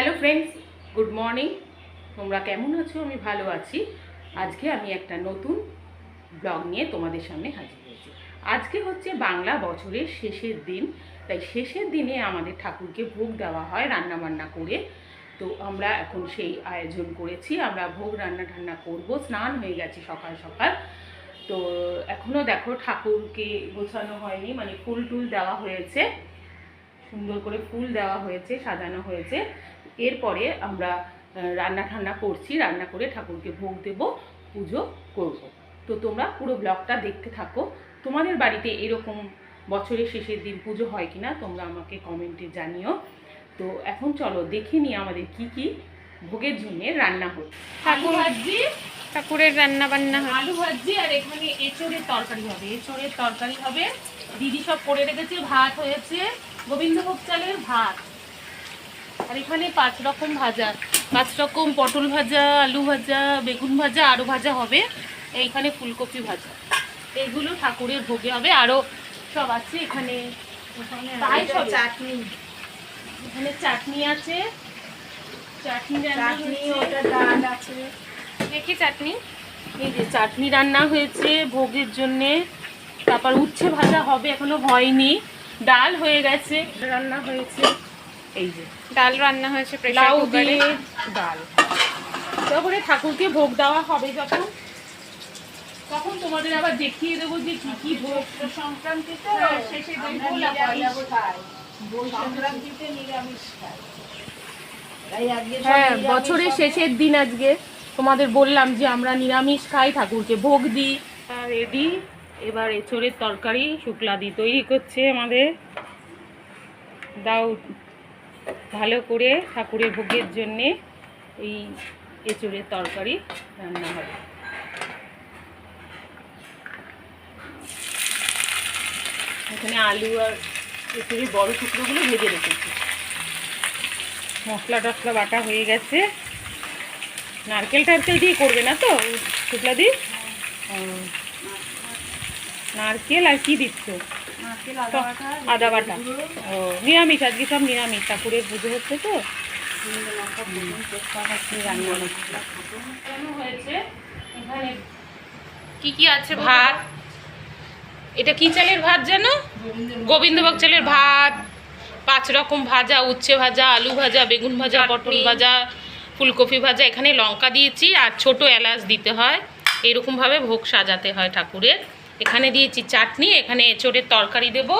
Hello friends good morning তোমরা কেমন আছো? আমি ভালো আছি। আজকে আমি একটা নতুন ব্লগ নিয়ে তোমাদের সামনে হাজির হয়েছি। আজকে হচ্ছে বাংলা বছরের শেষের দিন, তাই শেষের দিনে আমাদের ঠাকুরকে ভোগ দেওয়া হয় রান্না বান্না করে। তো আমরা এখন সেই আয়োজন করেছি, আমরা ভোগ রান্না ঠান্না করব, স্নান হয়ে গেছে সকাল সকাল। তো এখনও দেখো ঠাকুরকে গোছানো হয়নি মানে ফুল টুল দেওয়া হয়েছে। সুন্দর করে ফুল দেওয়া হয়েছে, সাজানো হয়েছে। এরপরে আমরা রান্না ঠান্না করছি রান্না করে ঠাকুরকে ভোগ দেব পুজো করব। তো তোমরা পুরো ব্লগটা দেখতে থাকো। তোমাদের বাড়িতে এরকম বছরের শেষের দিন পুজো হয় কিনা তোমরা আমাকে কমেন্টে জানিও। তো এখন চলো দেখে নিই আমাদের কি কি ভোগের জন্য রান্না হচ্ছে। ঠাকুর ভাজি ঠাকুরের রান্না বান্না হয় আলু ভাজি আর এখানে এঁচড়ের তরকারি হবে। এঁচড়ের তরকারি হবে। দিদি সব করে রেখেছে ভাত হয়েছে। গোবিন্দভোগ চালের ভাত। আর এখানে পাঁচ রকম ভাজা। পাঁচ রকম পটল ভাজা আলু ভাজা বেগুন ভাজা আরও ভাজা হবে। এইখানে ফুলকপি ভাজা। এইগুলো ঠাকুরের ভোগে হবে। আরও সব আছে এখানে। তাই সব। চাটনি। এখানে চাটনি আছে। চাটনি চাটনি ওটা ডাল আছে। দেখি চাটনি? এই যে চাটনি রান্না হয়েছে ভোগের জন্যে। তারপর উচ্ছে ভাজা হবে এখনও হয়নি। ডাল হয়ে গেছে। রান্না হয়েছে। এই যে ডাল রান্না হয়েছে লাউ দিয়ে ডাল। তারপরে ঠাকুরকে ভোগ দেওয়া হবে যখন। তখন তোমাদের আবার দেখিয়ে দেবো যে কি কি ভোগ সংক্রান্তিতে হ্যাঁ, শেষে সংক্রান্তিতে নিরামিষ হ্যাঁ বছরের শেষের দিন আজকে। তোমাদের বললাম যে আমরা নিরামিষ খাই ঠাকুরকে ভোগ দিই। রেডি। এবার এঁচড়ের তরকারি শুক্লাদি তৈরি করছে আমাদের। দাও। ভালো করে ঠাকুরের ভোগের জন্যে এই এঁচড়ের তরকারি রান্না হবে। এখানে আলু আর এঁচড়ের বড় টুকরোগুলো ভেজে রেখেছি। মশলা টশলা বাটা হয়ে গেছে। নারকেল টারকেল দিয়ে করবে না তো? শুক্লা দি? নারকেল আর কি দিচ্ছ? আদা বাটা, ও নিরামিষ আজকে সব নিরামিষ। ঠাকুরের পুজো হচ্ছে তো। কি কি আছে ভাত। এটা কি চালের ভাত যেন গোবিন্দভোগ চালের ভাত পাঁচ রকম ভাজা উচ্ছে ভাজা আলু ভাজা বেগুন ভাজা পটল ভাজা ফুলকপি ভাজা এখানে লঙ্কা দিয়েছি আর ছোট এলাচ দিতে হয়। এরকমভাবে ভোগ সাজাতে হয় ঠাকুরের। এখানে দিয়েছি চাটনি এখানে এঁচড়ের তরকারি দেব।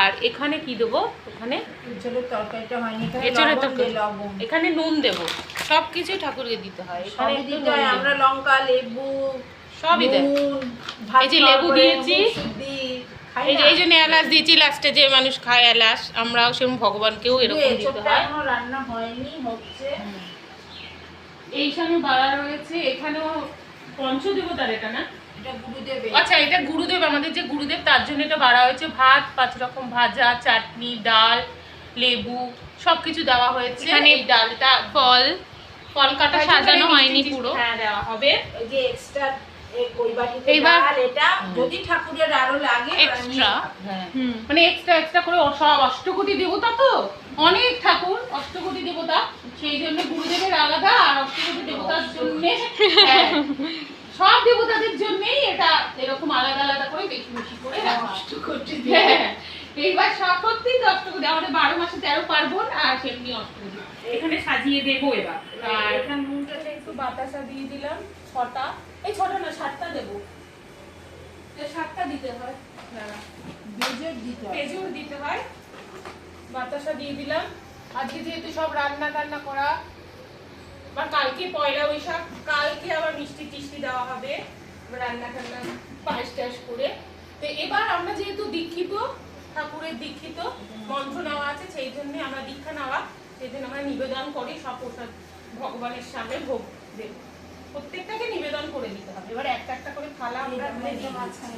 আর এখানে কি দেবো? এখানে এঁচোড়ের তরকারিটা হয়নি এখানে নুন দেব। সব কিছুই ঠাকুরকে দিতে হয়। এখানে আমরা লঙ্কা লেবু সবই দেয় এই যে লেবু দিয়েছি। এই যে এই জন্য এলাচ দিয়েছি। লাস্টে যে মানুষ খায় এলাচ আমরাও সেরকম ভগবানকেও এরকম দিতে হয়। এখনও রান্না হয়নি হচ্ছে। এইখানে বাড়া রয়েছে। এখানেও পঞ্চদেবতার এটা না? আচ্ছা এটা গুরুদেব আমাদের যে গুরুদেব তার জন্য এটা বাড়া হয়েছে ভাত পাঁচ রকম ভাজা চাটনি ডাল লেবু সবকিছু দেওয়া হয়েছে। এখানে ডালটা ফল ফল কাটা সাজানো হয়নি পুরো। হ্যাঁ দেওয়া হবে। যে এক্সট্রা খাবে। হ্যাঁ। মানে এক্সট্রা এক্সট্রা করে সব অষ্টকোটি দেবতা তো? অনেক ঠাকুর অষ্টকোটি দেবতা। সেই জন্য গুরুদেবের আলাদা আর অষ্টকোটি দেবতার জন্য সব দেবতাদের জন্যই এটা এরকম আলাদা আলাদা করে বেশি বেশি করে হয়। দিয়ে। হ্যাঁ, এইবার সব সত্যি অষ্টকোটি আমাদের বারো মাসে তেরো পার্বণ আর সেমনি অষ্টকোটি এখানে সাজিয়ে দেবো এবার। আর এখানে নুনটা একটু বাতাসা দিয়ে দিলাম ছটা। এই ছটা না সাতটা দেবো। সাতটা দিতে হয়। বেজর দিতে হবে। খেজুর দিতে হয়। বাতাসা দিয়ে দিলাম। আজকে যেহেতু সব রান্না টান্না করা বা কালকে পয়লা বৈশাখ কালকে আবার মিষ্টি টিষ্টি দেওয়া হবে রান্না টান্না পায়েস টায়েস করে। তো এবার আমরা যেহেতু দীক্ষিত ঠাকুরের দীক্ষিত মন্ত্র নেওয়া আছে সেই জন্য আমরা দীক্ষা নেওয়া সেই জন্য আমরা নিবেদন করি সব প্রসাদ ভগবানের সামনে ভোগ দেব। প্রত্যেকটাকে নিবেদন করে দিতে হবে। এবার একটা একটা করে থালা আমরা। মাঝখানে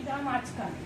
এটা মাঝখানে।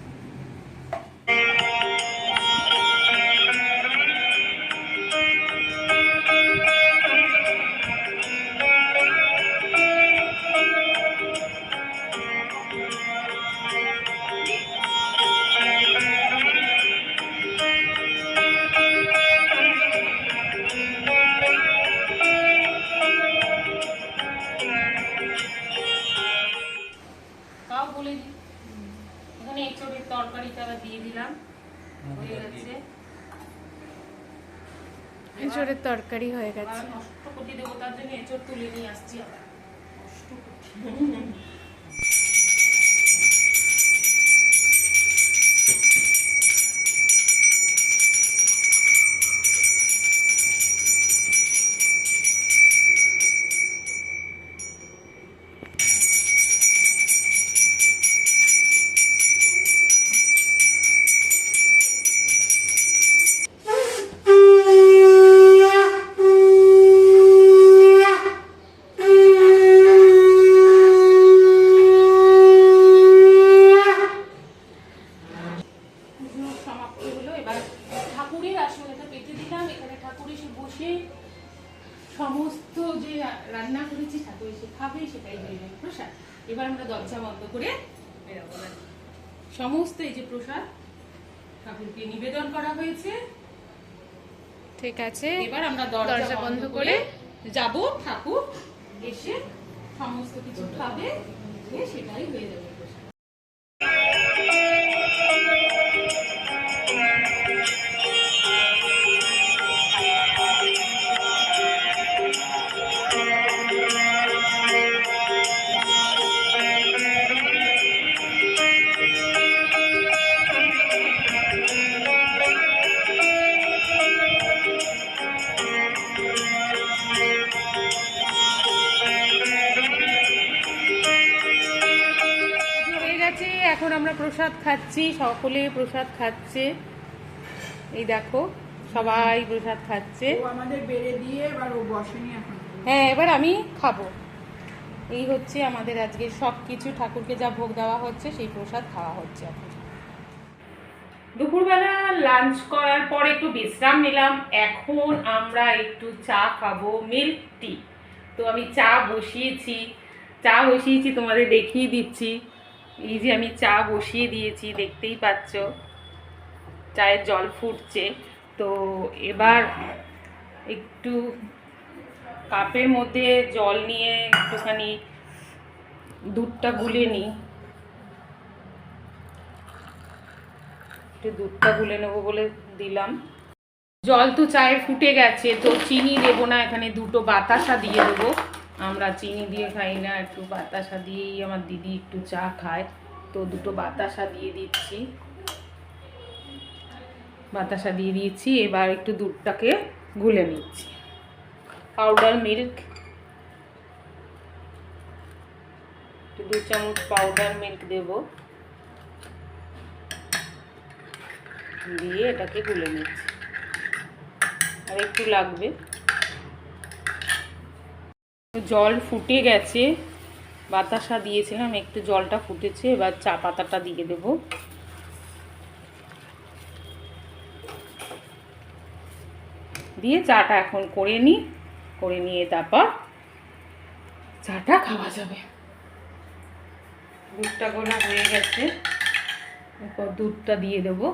তরকারি হয়ে গেছে দেবতার জন্য এঁচড় তুলে নিয়ে আসছি আবার অষ্টপতি। পুজো সমাপ্ত হলো এবার ঠাকুরের আসনটা পেতে দিলাম এখানে ঠাকুর এসে বসে সমস্ত যে রান্না করেছি ঠাকুর এসে খাবে সেটাই হয়ে যাবে প্রসাদ। এবার আমরা দরজা বন্ধ করে বেরোবো। সমস্ত এই যে প্রসাদ ঠাকুরকে নিবেদন করা হয়েছে। ঠিক আছে। এবার আমরা দরজা বন্ধ করে যাব ঠাকুর এসে সমস্ত কিছু খাবে দিয়ে প্রসাদ খাচ্ছি সকলে প্রসাদ খাচ্ছে। এই দেখো সবাই প্রসাদ খাচ্ছে। আমাদের বেড়ে দিয়ে এবার ও বসেনি এখন। হ্যাঁ এবার আমি খাব। এই হচ্ছে আমাদের আজকে সব কিছু ঠাকুরকে যা ভোগ দেওয়া হচ্ছে সেই প্রসাদ খাওয়া হচ্ছে এখন। দুপুরবেলা লাঞ্চ করার পর একটু বিশ্রাম নিলাম। এখন আমরা একটু চা খাব মিল্ক টি তো আমি চা বসিয়েছি। চা বসিয়েছি তোমাদের দেখিয়ে দিচ্ছি। এই যে আমি চা বসিয়ে দিয়েছি, দেখতেই পাচ্ছ। চায়ের জল ফুটছে। তো এবার একটু কাপের মধ্যে জল নিয়ে একটুখানি দুধটা গুলে নিই। একটু দুধটা গুলে নেব বলে দিলাম। জল তো চায়ে ফুটে গেছে, তো চিনি দেবো না, এখানে দুটো বাতাসা দিয়ে দেবো। আমরা চিনি দিয়ে খাই না, একটু বাতাসা দিয়েই আমার দিদি একটু চা খায়। তো দুটো বাতাসা দিয়ে দিচ্ছি। বাতাসা দিয়ে দিয়েছি, এবার একটু দুধটাকে গুলে নিচ্ছি। Powder milk. একটু দু চামচ পাউডার মিল্ক দেব। দিয়ে এটাকে গুলে নিচ্ছি। আর একটু লাগবে। জল ফুটে গেছে, বাতাসা দিয়েছিলাম, একটু জলটা ফুটেছে, এবার চা পাতাটা দিয়ে দেবো। দিয়ে চাটা এখন করে নিই, করে নিয়ে তারপর চাটা খাওয়া যাবে। দুধটা গোলা হয়ে গেছে, এরপর দুধটা দিয়ে দেবো।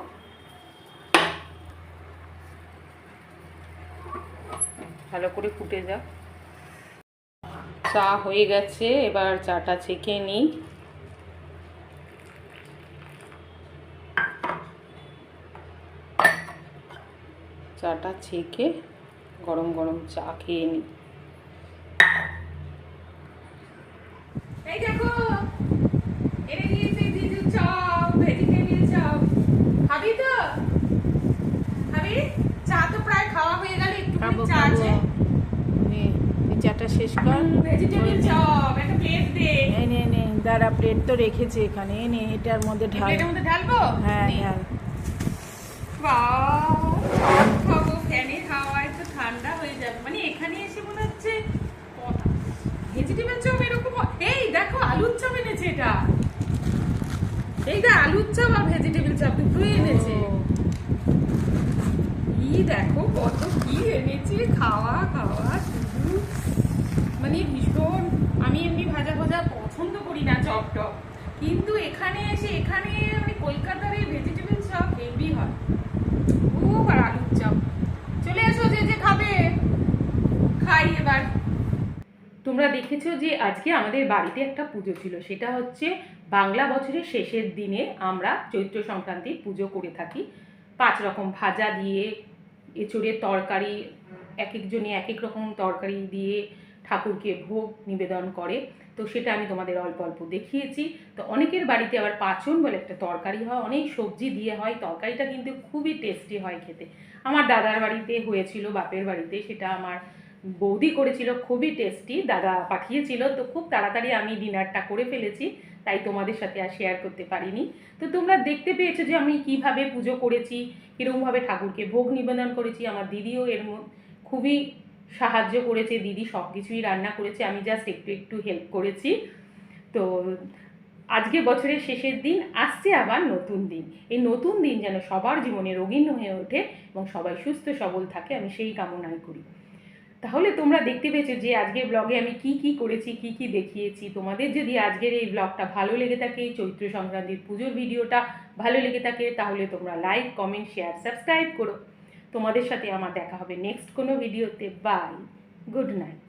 ভালো করে ফুটে যাক। চা হয়ে গেছে এবার চাটা ছেঁকে নিই। চাটা ছেঁকে গরম গরম চা খেয়ে নিই। দেখো খাবি তো? খাবি? চা তো প্রায় খাওয়া হয়ে গেল একটু চা আছে। চাটা শেষ কর। ভেজিটেবিল চপ একটা প্লেট দে। এই নে নে দাঁড়া প্লেট তো রেখেছে এখানে। নে এটার মধ্যে ঢাল। প্লেটের মধ্যে ঢালবো? হ্যাঁ। ঢাল। ঠান্ডা হয়ে যাবে। মানে এখানে এসে মনে হচ্ছে ভেজিটেবল চপ এরকম এই দেখো আলুর চপ এনেছে এটা। এইটা আলুর চপ আর ভেজিটেবল চপ দুটোই এনেছে। ই দেখো কত কি এনেছে খাওয়া খাওয়া। মানে ভীষণ, আমি এমনি ভাজা ভাজা পছন্দ করি না চপ টপ। কিন্তু এখানে এসে, এখানে মানে কলকাতার এই ভেজিটেবল চপ হেভি হয়। খুব আর আলুর চপ। চলে এসো যে যে খাবে। খাই এবার। তোমরা দেখেছ যে আজকে আমাদের বাড়িতে একটা পুজো ছিল। সেটা হচ্ছে বাংলা বছরের শেষের দিনে আমরা চৈত্র সংক্রান্তির পুজো করে থাকি। পাঁচ রকম ভাজা দিয়ে, এঁচড়ের তরকারি, এক একজনই এক এক রকম তরকারি দিয়ে ঠাকুরকে ভোগ নিবেদন করে। তো সেটা আমি তোমাদের অল্প অল্প দেখিয়েছি। তো অনেকের বাড়িতে আবার পাচন বলে একটা তরকারি হয়, অনেক সবজি দিয়ে হয়। তরকারিটা কিন্তু খুবই টেস্টি হয় খেতে। আমার দাদার বাড়িতে হয়েছিল, বাপের বাড়িতে, সেটা আমার বৌদি করেছিল, খুবই টেস্টি দাদা পাঠিয়েছিল, তো খুব তাড়াতাড়ি আমি ডিনারটা করে ফেলেছি, তাই তোমাদের সাথে আর শেয়ার করতে পারিনি। তো তোমরা দেখতে পেয়েছ যে আমি কীভাবে পুজো করেছি, কীরকমভাবে ঠাকুরকে ভোগ নিবেদন করেছি। আমার দিদিও এর খুবই সাহায্য করেছে, দিদি সব কিছুই রান্না করেছে, আমি জাস্ট একটু একটু হেল্প করেছি। তো আজকে বছরের শেষের দিন, আসছে আবার নতুন দিন। এই নতুন দিন যেন সবার জীবনে রঙিন হয়ে ওঠে এবং সবাই সুস্থ সবল থাকে, আমি সেই কামনাই করি। তাহলে তোমরা দেখতে পেয়েছ যে আজকের ব্লগে আমি কি কি করেছি, কি কি দেখিয়েছি। তোমাদের যদি আজকের এই ব্লগটা ভালো লেগে থাকে, চৈত্র সংক্রান্তির পুজোর ভিডিওটা ভালো লেগে থাকে, তাহলে তোমরা লাইক কমেন্ট শেয়ার সাবস্ক্রাইব করো। তোমাদের সাথে আমার দেখা হবে নেক্সট কোনো ভিডিওতে বাই গুড নাইট